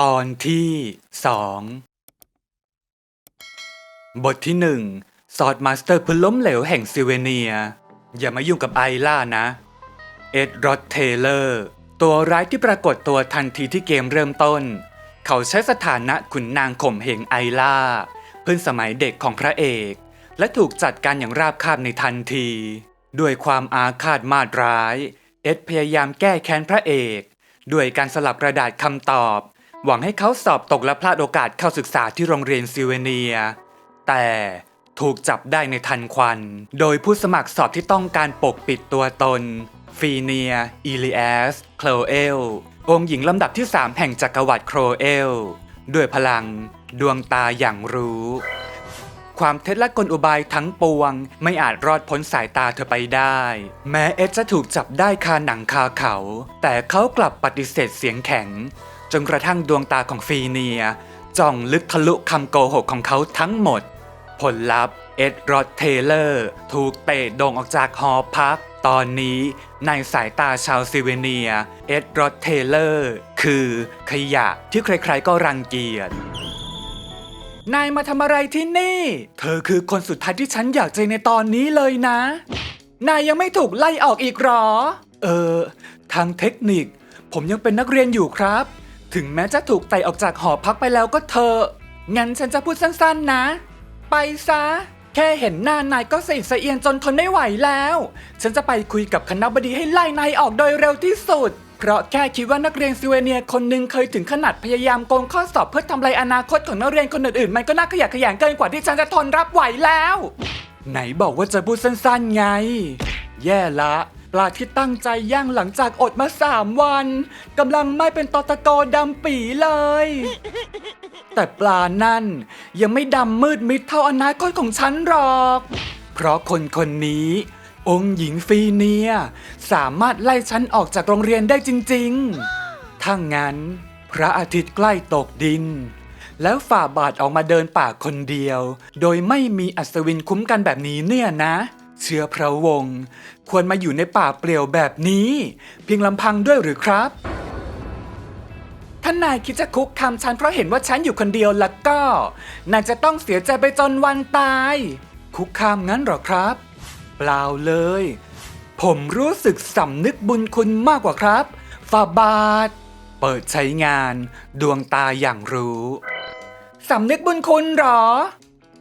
ตอนที่สองบทที่หนึ่งซอดมาสเตอร์ผู้ล้มเหลวแห่งซิเวเนีย อย่ามายุ่งกับไอล่านะ เอ็ดรอดเทเลอร์ ตัวร้ายที่ปรากฏตัวทันทีที่เกมเริ่มต้น เขาใช้สถานะขุนนางข่มเหงไอล่า เพื่อนสมัยเด็กของพระเอก และถูกจัดการอย่างราบคาบในทันที ด้วยความอาฆาตมาดร้าย เอ็ดพยายามแก้แค้นพระเอก ด้วยการสลับกระดาษคำตอบ หวังให้เขาสอบตกและพลาดโอกาสเข้าศึกษาที่โรงเรียนซิเวเนีย แต่ถูกจับได้ในทันควัน โดยผู้สมัครสอบที่ต้องการปกปิดตัวตน ฟีเนียอีลิแอสโคลเอล องค์หญิงลำดับที่ 3 แห่งจักรวรรดิโคลเอล ด้วยพลัง ดวงตาอย่างรู้ ความเท็จและกลอุบายทั้งปวง ไม่อาจรอดพ้นสายตาเธอไปได้ แม้เอ็ดจะถูกจับได้คาหนังคาเขา แต่เขากลับปฏิเสธเสียงแข็ง จนกระทั่งดวงตาของฟีเนียจ้องลึกทะลุคำโกหกของเขาทั้งหมด ผลลัพธ์เอ็ดรอดเทเลอร์ ถูกเตะโด่งออกจากหอพัก ตอนนี้ในสายตาชาวซิเวเนีย เอ็ดรอดเทเลอร์ คือขยะที่ใครๆก็รังเกียจนายมาทำอะไรที่นี่ เธอคือคนสุดท้ายที่ฉันอยากเจอในตอนนี้เลยนะ นายยังไม่ถูกไล่ออกอีกหรอ เออ ทางเทคนิค ผมยังเป็นนักเรียนอยู่ครับ ถึงแม้จะถูกไต่ออกจากหอพักไปแล้วก็เถอะ งั้นฉันจะพูดสั้นๆนะ ไปซะ แค่เห็นหน้านายก็สะอิดสะเอียนจนทนไม่ไหวแล้ว ฉันจะไปคุยกับคณะบดีให้ไล่นายออกโดยเร็วที่สุด เพราะแค่คิดว่านักเรียนซิเวเนียคนหนึ่งเคยถึงขนาดพยายามโกงข้อสอบเพื่อทำลายอนาคตของนักเรียนคนอื่นๆ มันก็น่าขยะแขยงเกินกว่าที่ฉันจะทนรับไหวแล้ว ไหนบอกว่าจะพูดสั้นๆไง แย่ละ ปลาที่ตั้งใจย่างหลังจากอดมาสามวันกำลังไม่เป็นตอตะโกดำปีเลย แต่ปลานั่นยังไม่ดำมืดมิดเท่าอนาคตของฉันหรอก เพราะคนคนนี้ องค์หญิงฟีเนีย สามารถไล่ฉันออกจากโรงเรียนได้จริง ๆ ถ้างั้น พระอาทิตย์ใกล้ตกดิน แล้วฝ่าบาทออกมาเดินป่าคนเดียว โดยไม่มีอัศวินคุ้มกันแบบนี้เนี่ยนะ เชื่อพระวงศ์ควรมาอยู่ในป่าเปลี่ยวแบบนี้ เพียงลำพังด้วยหรือครับ ถ้านายคิดจะคุกคามฉันเพราะเห็นว่าฉันอยู่คนเดียวแล้วก็ นายจะต้องเสียใจไปจนวันตาย คุกคามงั้นหรอครับ เปล่าเลย ผมรู้สึกสำนึกบุญคุณมากกว่าครับฟาบาท เปิดใช้งานดวงตาอย่างรู้สำนึกบุญคุณหรอ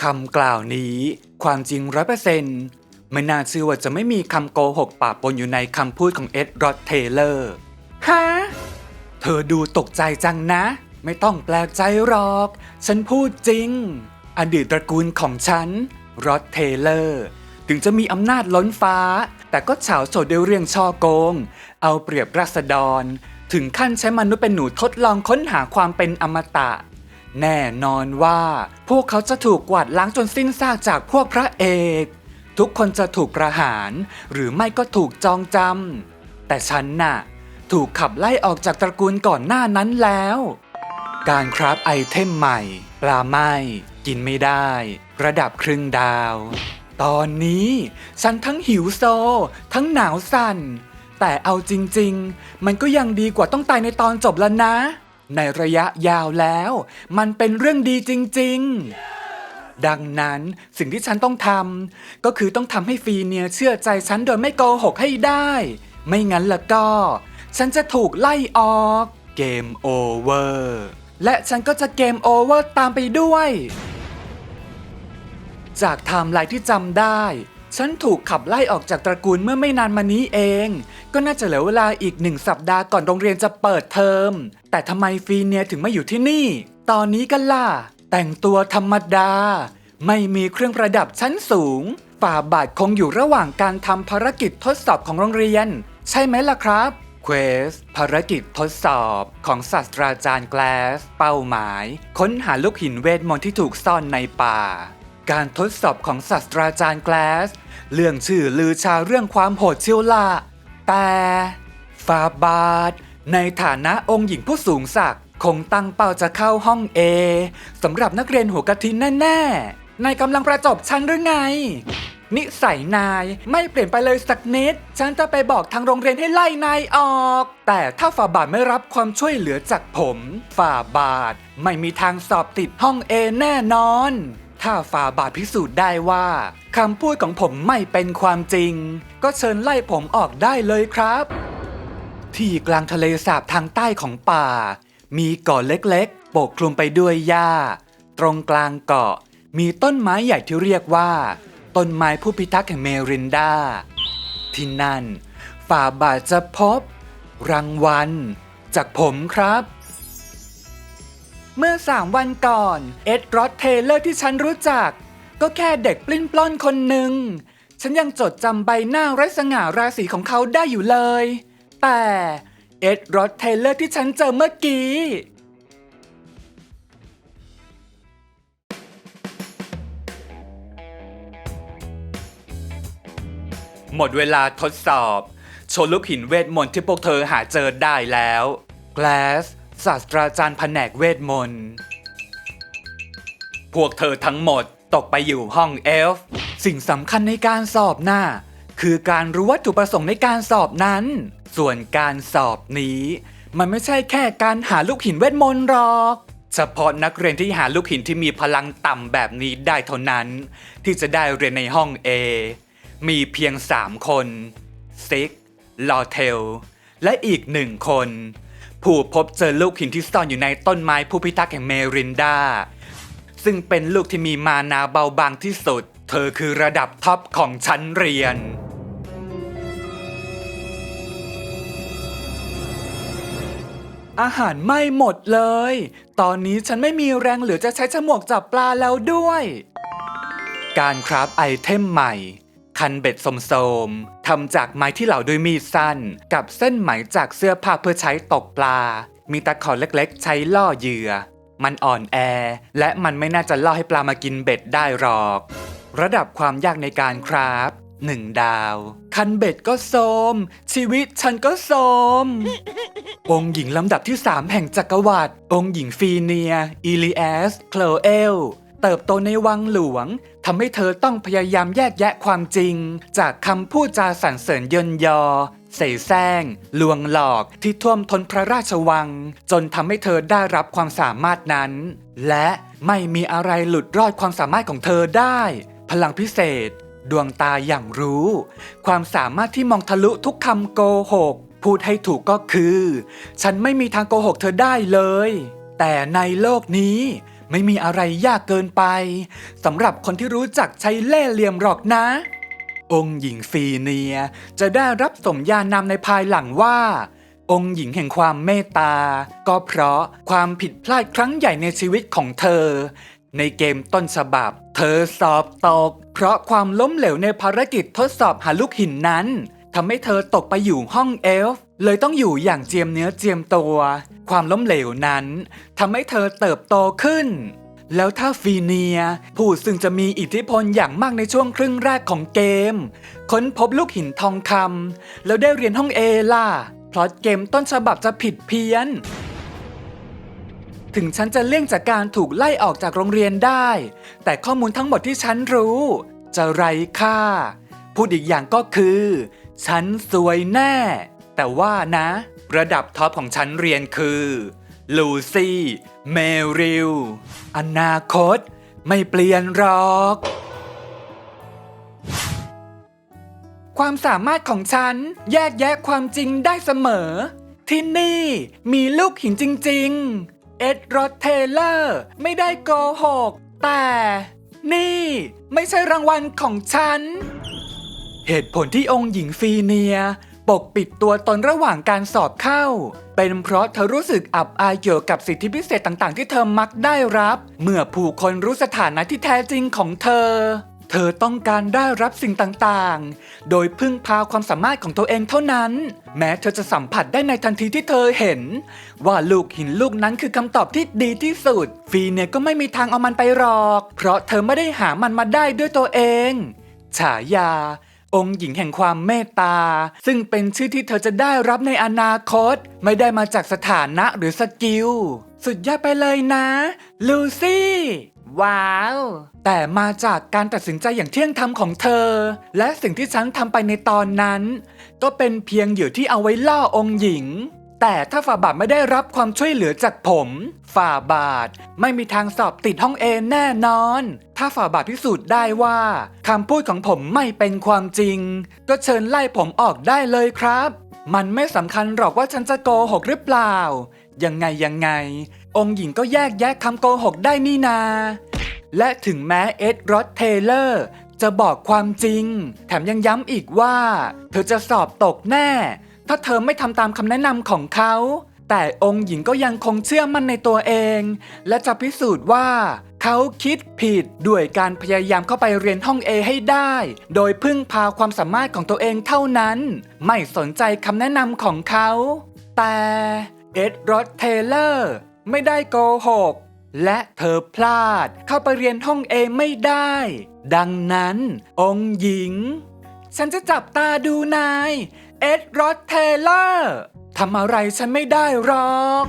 คำกล่าวนี้ความจริงร้อยเปอร์เซ็นต์ ไม่น่าเชื่อว่าจะไม่มีคำโกหกปะปนอยู่ในคำพูดของเอ็ดรอดเทเลอร์ฮะเธอดูตกใจจังนะ ไม่ต้องแปลกใจหรอก ฉันพูดจริง อดีตตระกูลของฉันรอดเทเลอร์ถึงจะมีอำนาจล้นฟ้า แต่ก็เฉาโฉดด้วยเรื่องช่อโกง เอาเปรียบราษฎร ถึงขั้นใช้มนุษย์เป็นหนูทดลองค้นหาความเป็นอมตะ แน่นอนว่า พวกเขาจะถูกกวาดล้างจนสิ้นซากจากพวกพระเอก ทุกคนจะถูกประหาร หรือไม่ก็ถูกจองจำแต่ฉันน่ะ ถูกขับไล่ออกจากตระกูลก่อนหน้านั้นแล้ว การคราฟไอเทมใหม่ ปลาไหม้กินไม่ได้ ระดับครึ่งดาว ตอนนี้ฉันทั้งหิวโซ ทั้งหนาวสั่น แต่เอาจริง ๆ มันก็ยังดีกว่าต้องตายในตอนจบแล้วนะ ในระยะยาวแล้ว มันเป็นเรื่องดีจริง ๆ ดังนั้นสิ่งที่ฉันต้องทำก็คือต้องทำให้ฟีเนียเชื่อใจฉันโดยไม่โกหกให้ได้ ไม่งั้นละก็ ฉันจะถูกไล่ออก เกมโอเวอร์และฉันก็จะเกมโอเวอร์ตามไปด้วย จากไทม์ไลน์ที่จำได้ ฉันถูกขับไล่ออกจากตระกูลเมื่อไม่นานมานี้เอง ก็น่าจะเหลือเวลาอีกหนึ่งสัปดาห์ก่อนโรงเรียนจะเปิดเทอม แต่ทำไมฟีเนียถึงมาอยู่ที่นี่ ตอนนี้กันล่ะ แต่งตัวธรรมดา ไม่มีเครื่องประดับชั้นสูง ฝ่าบาทคงอยู่ระหว่างการทำภารกิจทดสอบของโรงเรียน ใช่ไหมล่ะครับเควสภารกิจทดสอบของศาสตราจารย์แกลส เป้าหมาย ค้นหาลูกหินเวทมนต์ที่ถูกซ่อนในป่า การทดสอบของศาสตราจารย์แกลส เรื่องชื่อลือชาเรื่องความโหดเชียวละแต่ฟาบาทในฐานะองค์หญิงผู้สูงศักดิ์คงตั้งเป้าจะเข้าห้อง A สำหรับนักเรียนหัวกะทิแน่ ๆ นายกำลังประจบฉันหรือไง นิสัยนายไม่เปลี่ยนไปเลยสักนิด ฉันจะไปบอกทางโรงเรียนให้ไล่นายออก แต่ถ้าฝ่าบาทไม่รับความช่วยเหลือจากผม ฝ่าบาทไม่มีทางสอบติดห้องเอแน่นอน ถ้าฝ่าบาทพิสูจน์ได้ว่าคำพูดของผมไม่เป็นความจริง ก็เชิญไล่ผมออกได้เลยครับ ที่กลางทะเลสาบทางใต้ของป่า มีเกาะเล็กๆ ปกคลุมไปด้วยหญ้า ตรงกลางเกาะ มีต้นไม้ใหญ่ที่เรียกว่า ต้นไม้ผู้พิทักษ์แห่งเมรินดา ที่นั่น ฝ่าบาทจะพบ รางวัล จากผมครับ เมื่อสามวันก่อน เอ็ดรอดเทเลอร์ที่ฉันรู้จัก ก็แค่เด็กปลิ้นปล้อนคนหนึ่ง ฉันยังจดจำใบหน้าไร้สง่าราศีของเขาได้อยู่เลย แต่เอ็ดรอดเทเลอร์ที่ฉันเจอเมื่อกี้ หมดเวลาทดสอบ โชว์ลูกหินเวทมนต์ที่พวกเธอหาเจอได้แล้ว แกลสศาสตราจารย์แผนกเวทมนต์ พวกเธอทั้งหมดตกไปอยู่ห้องเอลฟ์สิ่งสำคัญในการสอบหน่ะคือการรู้วัตถุประสงค์ในการสอบนั้น ส่วนการสอบนี้ มันไม่ใช่แค่การหาลูกหินเวทมนต์หรอกเฉพาะนักเรียนที่หาลูกหินที่มีพลังต่ำแบบนี้ได้เท่านั้น ที่จะได้เรียนในห้อง A มีเพียง 3 คนซิกลอเทล และอีกหนึ่งคน ผู้พบเจอลูกหินที่ซ่อนอยู่ในต้นไม้ผู้พิทักษ์แห่งเมรินดา ซึ่งเป็นลูกที่มีมานาเบาบางที่สุด เธอคือระดับท็อปของชั้นเรียนอาหารไม่หมดเลย ตอนนี้ฉันไม่มีแรงเหลือจะใช้ฉมวกจับปลาแล้วด้วย การคราฟไอเทมใหม่ คันเบ็ดสมๆทำจากไม้ที่เหลาด้วยมีดสั้น กับเส้นไหมจากเสื้อผ้าเพื่อใช้ตกปลา มีตะขอเล็กๆ ใช้ล่อเหยื่อ มันอ่อนแอ และมันไม่น่าจะล่อให้ปลามากินเบ็ดได้หรอก ระดับความยากในการคราฟหนึ่งดาว คันเบ็ดก็โสมชีวิตฉันก็โสมองค์หญิงลำดับที่3แห่งจักรวรรดิองค์หญิงฟีเนีย อีลีแอสโคลเอล เติบโตในวังหลวงทำให้เธอต้องพยายามแยกแยะความจริง จากคำพูดจาสรรเสริญเยินยอ เสแสร้งลวงหลอกที่ท่วมท้นพระราชวัง จนทำให้เธอได้รับความสามารถนั้น และไม่มีอะไรหลุดรอดความสามารถของเธอได้ พลังพิเศษ ดวงตาอย่างรู้ ความสามารถที่มองทะลุทุกคำโกหก พูดให้ถูกก็คือ ฉันไม่มีทางโกหกเธอได้เลย แต่ในโลกนี้ ไม่มีอะไรยากเกินไปสำหรับคนที่รู้จักใช้เล่ห์เหลี่ยมหรอกนะ องค์หญิงฟีเนียจะได้รับสมญานามในภายหลังว่า องค์หญิงแห่งความเมตตา ก็เพราะความผิดพลาดครั้งใหญ่ในชีวิตของเธอ ในเกมต้นฉบับ เธอสอบตก เพราะความล้มเหลวในภารกิจทดสอบหาลูกหินนั้น ทำให้เธอตกไปอยู่ห้องเอลฟ์เลยต้องอยู่อย่างเจียมเนื้อเจียมตัว ความล้มเหลวนั้นทำให้เธอเติบโตขึ้น แล้วถ้าฟีเนีย ผู้ซึ่งจะมีอิทธิพลอย่างมากในช่วงครึ่งแรกของเกม ค้นพบลูกหินทองคำแล้วได้เรียนห้องเอล่ะพล็อตเกมต้นฉบับจะผิดเพี้ยน ถึงฉันจะเลี่ยงจากการถูกไล่ออกจากโรงเรียนได้ แต่ข้อมูลทั้งหมดที่ฉันรู้ จะไร้ค่า พูดอีกอย่างก็คือ ฉันสวยแน่ แต่ว่านะ ระดับท็อปของฉันเรียนคือลูซี่เมริลอนาคต ไม่เปลี่ยนหรอก ความสามารถของฉันแยกแยะความจริงได้เสมอ ที่นี่มีลูกหินจริง ๆ เอ็ดรอดเทเลอร์ไม่ได้โกหก แต่ นี่ไม่ใช่รางวัลของฉัน เหตุผลที่องค์หญิงฟีเนีย ปกปิดตัวตนระหว่างการสอบเข้า เป็นเพราะเธอรู้สึกอับอายเกี่ยวกับสิทธิพิเศษต่างๆ ที่เธอมักได้รับ เมื่อผู้คนรู้สถานะที่แท้จริงของเธอ เธอต้องการได้รับสิ่งต่างๆ โดยพึ่งพาความสามารถของตัวเองเท่านั้น แม้เธอจะสัมผัสได้ในทันทีที่เธอเห็น ว่าลูกหินลูกนั้นคือคำตอบที่ดีที่สุด ฟีเนียก็ไม่มีทางเอามันไปหรอก เพราะเธอไม่ได้หามันมาได้ด้วยตัวเอง ฉายา องค์หญิงแห่งความเมตตา ซึ่งเป็นชื่อที่เธอจะได้รับในอนาคต ไม่ได้มาจากสถานะหรือสกิล สุดยอดไปเลยนะ ลูซี่ ว้าว แต่มาจากการตัดสินใจอย่างเที่ยงธรรมของเธอ และสิ่งที่ฉันทำไปในตอนนั้น ก็เป็นเพียงเหยื่อที่เอาไว้ล่อองค์หญิง แต่ถ้าฝ่าบาทไม่ได้รับความช่วยเหลือจากผม ฝ่าบาทไม่มีทางสอบติดห้องเอแน่นอน ถ้าฝ่าบาทพิสูจน์ได้ว่าคำพูดของผมไม่เป็นความจริง ก็เชิญไล่ผมออกได้เลยครับ มันไม่สำคัญหรอกว่าฉันจะโกหกหรือเปล่า ยังไงยังไง องค์หญิงก็แยกแยะคำโกหกได้นี่นา และถึงแม้เอ็ดรอดเทเลอร์จะบอกความจริง แถมยังย้ำอีกว่า เธอจะสอบตกแน่ ถ้าเธอไม่ทำตามคำแนะนำของเขา แต่องค์หญิงก็ยังคงเชื่อมั่นในตัวเอง และจะพิสูจน์ว่า เขาคิดผิดด้วยการพยายามเข้าไปเรียนห้องเอให้ได้ โดยพึ่งพาความสามารถของตัวเองเท่านั้น ไม่สนใจคำแนะนำของเขา แต่เอ็ดรอดเทเลอร์ไม่ได้โกหกและเธอพลาดเข้าไปเรียนห้องเอไม่ได้ ดังนั้น องค์หญิง ฉันจะจับตาดูนาย เอ็ดรอดเทเลอร์ทำอะไรฉันไม่ได้หรอก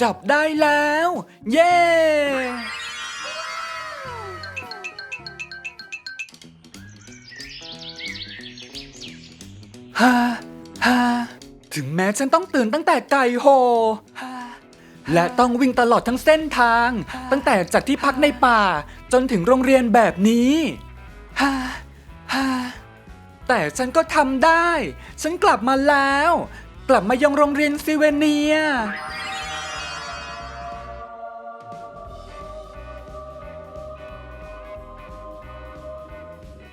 จับได้แล้ว เย้ ฮ่าฮ่าถึงแม้ฉันต้องตื่นตั้งแต่ไก่โฮฮ่าและต้องวิ่งตลอดทั้งเส้นทาง ตั้งแต่จากที่พักในป่าจนถึงโรงเรียนแบบนี้ ฮ่าฮ่าแต่ฉันก็ทำได้ ฉันกลับมาแล้ว กลับมายังโรงเรียนซิเวเนีย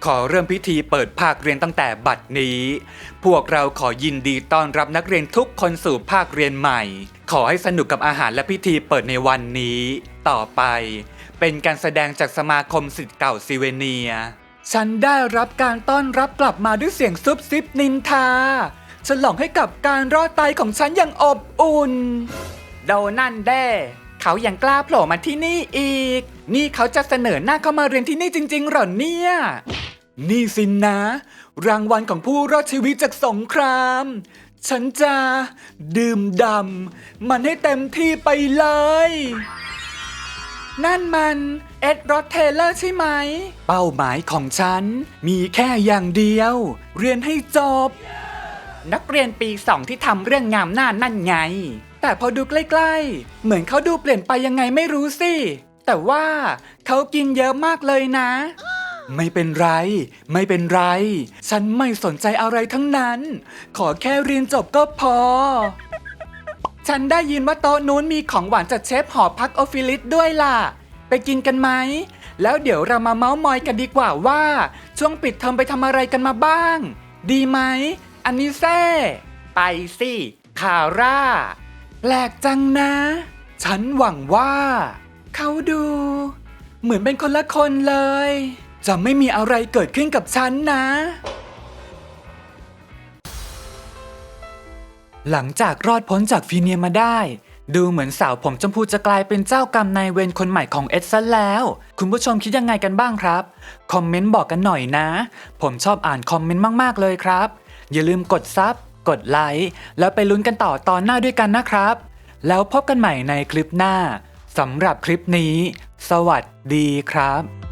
ขอเริ่มพิธีเปิดภาคเรียนตั้งแต่บัดนี้ พวกเราขอยินดีต้อนรับนักเรียนทุกคนสู่ภาคเรียนใหม่ ขอให้สนุกกับอาหารและพิธีเปิดในวันนี้ ต่อไป เป็นการแสดงจากสมาคมสิทธิ์เก่าซิเวเนีย ฉันได้รับการต้อนรับกลับมาด้วยเสียงซุบซิบนินทา ฉลองให้กับการรอดตายของฉันอย่างอบอุ่น โดนั่นแด้เขายังกล้าโผล่มาที่นี่อีก นี่เขาจะเสนอหน้าเข้ามาเรียนที่นี่จริง ๆหรอเนี่ย นี่สินนะ รางวัลของผู้รอดชีวิตจากสงคราม ฉันจะดื่มดำมันให้เต็มที่ไปเลย นั่นมัน เอ็ดรอดเทเลอร์ใช่ไหม เป้าหมายของฉัน มีแค่อย่างเดียว เรียนให้จบ นักเรียนปีสองที่ทำเรื่องงามหน้านั่นไง แต่พอดูใกล้ๆ เหมือนเขาดูเปลี่ยนไปยังไงไม่รู้สิ แต่ว่าเขากินเยอะมากเลยนะ ไม่เป็นไร ไม่เป็นไร ฉันไม่สนใจอะไรทั้งนั้น ขอแค่เรียนจบก็พอ ฉันได้ยินว่าโต๊ะนู้นมีของหวานจากเชฟหอพักโอฟฟิลิสด้วยล่ะ ไปกินกันไหม แล้วเดี๋ยวเรามาเมาส์มอยกันดีกว่าว่า ช่วงปิดเทอมไปทำอะไรกันมาบ้าง ดีไหม อันนี้เซ่ไปสิคาร่า แปลกจังนะ ฉันหวังว่า เขาดู เหมือนเป็นคนละคนเลย จะไม่มีอะไรเกิดขึ้นกับฉันนะ หลังจากรอดพ้นจากฟีเนียมาได้ ดูเหมือนสาวผมชมพูจะกลายเป็นเจ้ากรรมนายเวรคนใหม่ของเอ็ดซะแล้ว คุณผู้ชมคิดยังไงกันบ้างครับ คอมเมนต์บอกกันหน่อยนะ ผมชอบอ่านคอมเมนต์มากๆเลยครับ อย่าลืมกดซับกดไลค์แล้วไปลุ้นกันต่อตอนหน้าด้วยกันนะครับ แล้วพบกันใหม่ในคลิปหน้าสำหรับคลิปนี้ สวัสดีครับ